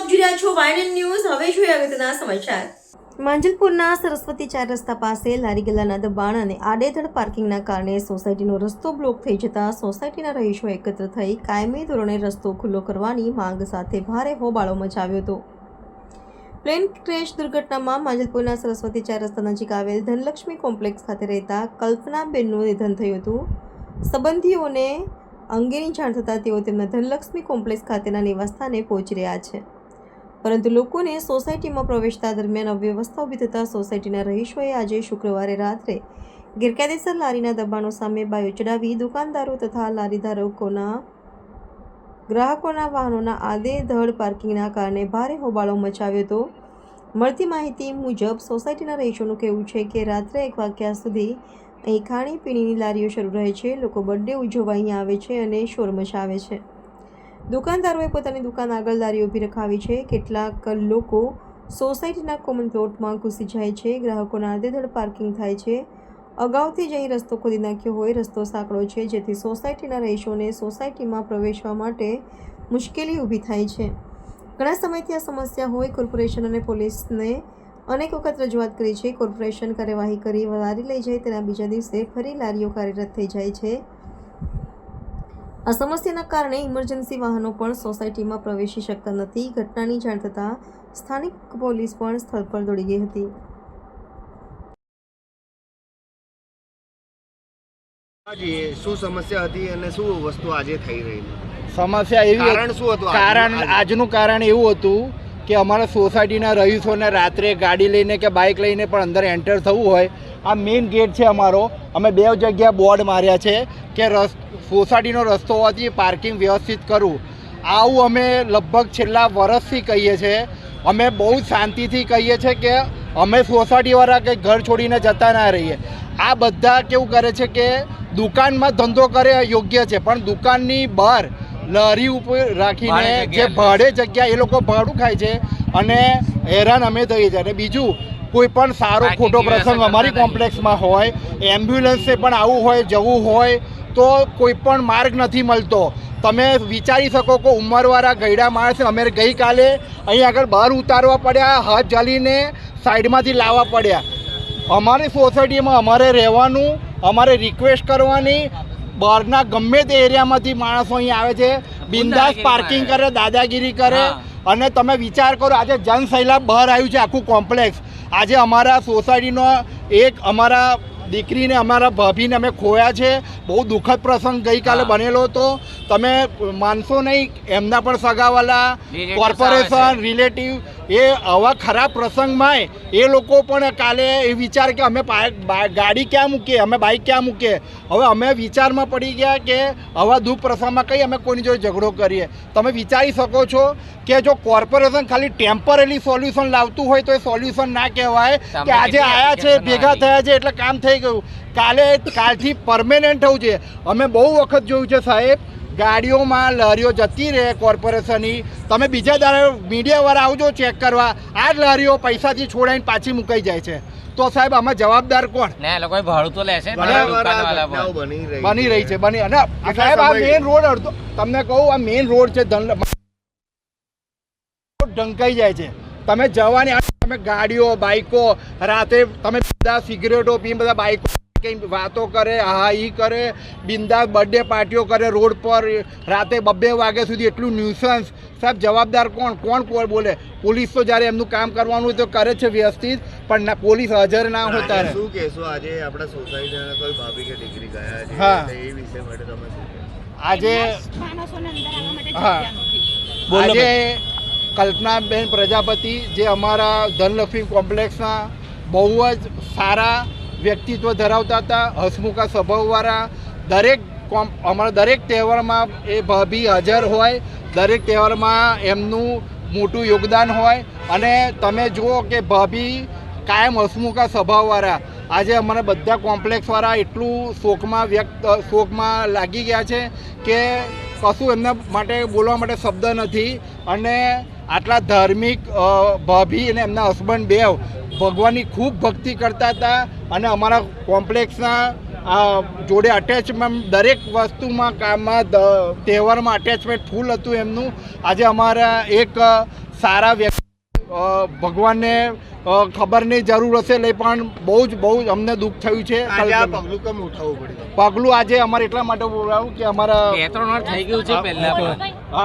આપ જોઈ રહ્યા છો વાયનન ન્યૂઝ. હવે જોઈએ અગત્યના સમાચાર? માંજલપુરના સરસ્વતી ચાર રસ્તા પાસે લારી ગલ્લાના દબાણ અને આડેધડ પાર્કિંગના કારણે સોસાયટીનો રસ્તો બ્લોક થઈ જતા સોસાયટીના રહીશો એકત્ર થઈ કાયમી ધોરણે રસ્તો ખુલ્લો કરવાની માંગ સાથે ભારે હોબાળો મચાવ્યો હતો. પ્લેન ક્રેશ દુર્ઘટનામાં માંજલપુરના સરસ્વતી ચાર રસ્તા નજીક આવેલ ધનલક્ષ્મી કોમ્પ્લેક્સ ખાતે રહેતા કલ્પનાબેનનું નિધન થયું હતું. સંબંધીઓને અંગેની જાણ થતાં તેઓ તેમના ધનલક્ષ્મી કોમ્પ્લેક્સ ખાતેના નિવાસસ્થાને પહોંચી રહ્યા છે. પરંતુ લોકોને સોસાયટીમાં પ્રવેશતા દરમિયાન અવ્યવસ્થા ઊભી થતાં સોસાયટીના રહીશોએ આજે શુક્રવારે રાત્રે ગેરકાયદેસર લારીના દબાણો સામે બાયો ચડાવી દુકાનદારો તથા લારી ધારકોના ગ્રાહકોના વાહનોના આદે ધડ પાર્કિંગના કારણે ભારે હોબાળો મચાવ્યો હતો. મળતી માહિતી મુજબ સોસાયટીના રહીશોનું કહેવું છે કે રાત્રે એક વાગ્યા સુધી અહીં ખાણીપીણીની લારીઓ શરૂ રહે છે. લોકો બર્થડે ઉજવવા અહીં આવે છે અને શોર મચાવે છે. દુકાનદારોએ પોતાની દુકાન આગળ લારી ઊભી રખાવી છે. કેટલાક લોકો સોસાયટીના કોમન પ્લોટમાં ઘૂસી જાય છે. ગ્રાહકોના અડધેધડ પાર્કિંગ થાય છે. અગાઉથી જ અહીં રસ્તો ખોદી નાખ્યો હોય, રસ્તો સાંકડો છે, જેથી સોસાયટીના રહીશોને સોસાયટીમાં પ્રવેશવા માટે મુશ્કેલી ઊભી થાય છે. ઘણા સમયથી આ સમસ્યા હોય. કોર્પોરેશન અને પોલીસને અનેક વખત રજૂઆત કરી છે. કોર્પોરેશન કાર્યવાહી કરી, લારી લઈ જાય, તેના બીજા દિવસે ફરી લારીઓ કાર્યરત થઈ જાય છે. આ સમસ્યાના કારણે ઇમરજન્સી વાહનો પણ સોસાયટીમાં પ્રવેશી શકતા નથી. ઘટનાની જાણ થતાં સ્થાનિક પોલીસ પણ સ્થળ પર દોડી ગઈ હતી. શું સમસ્યા હતી અને શું વસ્તુ આજે થઈ રહી સમસ્યા એવી કારણ શું હતું કારણ? આજનું કારણ એવું હતું કે અમારા સોસાયટીના રહીશોને રાત્રે ગાડી લઈને કે બાઇક લઈને પણ અંદર એન્ટર થવું હોય, આ મેઇન ગેટ છે અમારો. અમે બે જગ્યા બોર્ડ માર્યા છે કે રસ, સોસાયટીનો રસ્તો હોવાથી પાર્કિંગ વ્યવસ્થિત કરવું આવું અમે લગભગ છેલ્લા વર્ષથી કહીએ છીએ અમે બહુ શાંતિથી કહીએ છીએ કે અમે સોસાયટીવાળા કંઈ ઘર છોડીને જતા ના રહીએ. આ બધા કેવું કરે છે કે દુકાનમાં ધંધો કરે યોગ્ય છે, પણ દુકાનની બહાર લારી ઉપર રાખીને જે ભાડે જગ્યા એ લોકો ભાડું ખાય છે અને હેરાન અમે થઈએ છીએ અને બીજું કોઈ પણ સારો ખોટો પ્રસંગ અમારી કોમ્પ્લેક્સમાં હોય એમ્બ્યુલન્સે પણ આવું હોય જવું હોય તો કોઈ પણ માર્ગ નથી મળતો. તમે વિચારી શકો કે ઉંમરવાળા ગયડા માણસ અમે ગઈકાલે અહીં આગળ બહાર ઉતારવા પડ્યા હાથ જાલીને સાઈડમાંથી લાવવા પડ્યા. અમારી સોસાયટીમાં અમારે રહેવાનું અમારે રિક્વેસ્ટ કરવાની બહારના ગમે તે એરિયામાંથી માણસો અહીં આવે છે બિંદાસ પાર્કિંગ કરે દાદાગીરી કરે અને તમે વિચાર કરો આજે જનસૈલાબ બહાર આવ્યું છે આખું કોમ્પ્લેક્સ. આજે અમારા સોસાયટીનો એક અમારા દીકરીને અમારા ભાભીને અમે ખોયા છે. બહુ દુઃખદ પ્રસંગ ગઈકાલે બનેલો હતો. તમે માનશો નહીં એમના પણ સગાવાલા કોર્પોરેશન રિલેટિવ એ આવા ખરાબ પ્રસંગમાં એ લોકો પણ કાલે એ વિચાર કે અમે ગાડી ક્યાં મૂકીએ? અમે બાઇક ક્યાં મૂકીએ? હવે અમે વિચારમાં પડી ગયા કે આવા દુઃખ પ્રસંગમાં કઈ અમે કોઈની જોડે ઝઘડો કરીએ. તમે વિચારી શકો છો કે જો કોર્પોરેશન ખાલી ટેમ્પરરી સોલ્યુશન લાવતું હોય તો એ સોલ્યુશન ના કહેવાય કે આજે આવ્યા છે ભેગા થયા છે એટલે કામ થઈ ગયું. કાલે કાલથી પરમેનન્ટ થવું છે અમે બહુ વખત જોયું છે સાહેબ ગાડીઓમાં લહેરીઓ જતી રહે કોર્પોરેશનની. તમે બીજા દાડે મીડિયાવાળા આવજો ચેક કરવા. આ જ લહેરીઓ પૈસાથી છોડાઈને પાછી મુકાઈ જાય છે. તો સાહેબ આમાં જવાબદાર કોણ? ને લોકો ભાડું તો લેશે. બની રહી છે. બની. અને સાહેબ આ મેઇન રોડ અડધો તમને કહું આ મેઇન રોડ છે ધન ઢંકાઈ જાય છે. તમે જવાની તમે ગાડીઓ બાઈકો રાતે તમે બધા સિગરેટો પી બધા બાઈકો કંઈ વાતો કરે હા ઈ કરે બિંદાસ બર્થડે પાર્ટીઓ કરે રોડ પર રાતે બબ્બે વાગ્યા સુધી એટલું ન્યુસન્સ સાહેબ જવાબદાર કોણ? કોણ કોણ બોલે? પોલીસ તો જ્યારે એમનું કામ કરવાનું હોય તો કરે છે વ્યવસ્થિત પણ ના પોલીસ હાજર ના હોતા શું કહેશો? આજે આપણા સોસાયટીના કોઈ ભાભી કે દીકરી ગયા છે હા. એ વિષય માટે તમે આજે હા. આજે કલ્પનાબેન પ્રજાપતિ જે અમારા ધનલક્ષ્મી કોમ્પ્લેક્સના બહુ જ સારા વ્યક્તિત્વ ધરાવતા હતા, હસમુખા સ્વભાવવાળા. દરેક કોમ, અમારા દરેક તહેવારમાં એ ભાભી હાજર હોય, દરેક તહેવારમાં એમનું મોટું યોગદાન હોય. અને તમે જુઓ કે ભાભી કાયમ હસમુખા સ્વભાવવાળા. આજે અમારા બધા કોમ્પ્લેક્સવાળા એટલું શોકમાં વ્યક્ત, શોકમાં લાગી ગયા છે કે કશું એમના માટે બોલવા માટે શબ્દ નથી. અને આટલા ધાર્મિક ભાભી અને એમના હસબન્ડ બે ભગવાનની ખૂબ ભક્તિ કરતા હતા અને અમારા કોમ્પ્લેક્સના આ જોડે અટેચમેન્ટ દરેક વસ્તુમાં કામમાં તહેવારમાં અટેચમેન્ટ ફૂલ હતું એમનું. આજે અમારા એક સારા વ્યક્તિ ભગવાનને ખબરની જરૂર હશે એટલે પણ બહુ જ બહુ જ અમને દુઃખ થયું છે. પગલું કેમ ઉઠાવવું પડ્યું? પગલું આજે અમારે એટલા માટે બોલાવું કે અમારા બે ત્રણ વાર થઈ ગયું છે પહેલા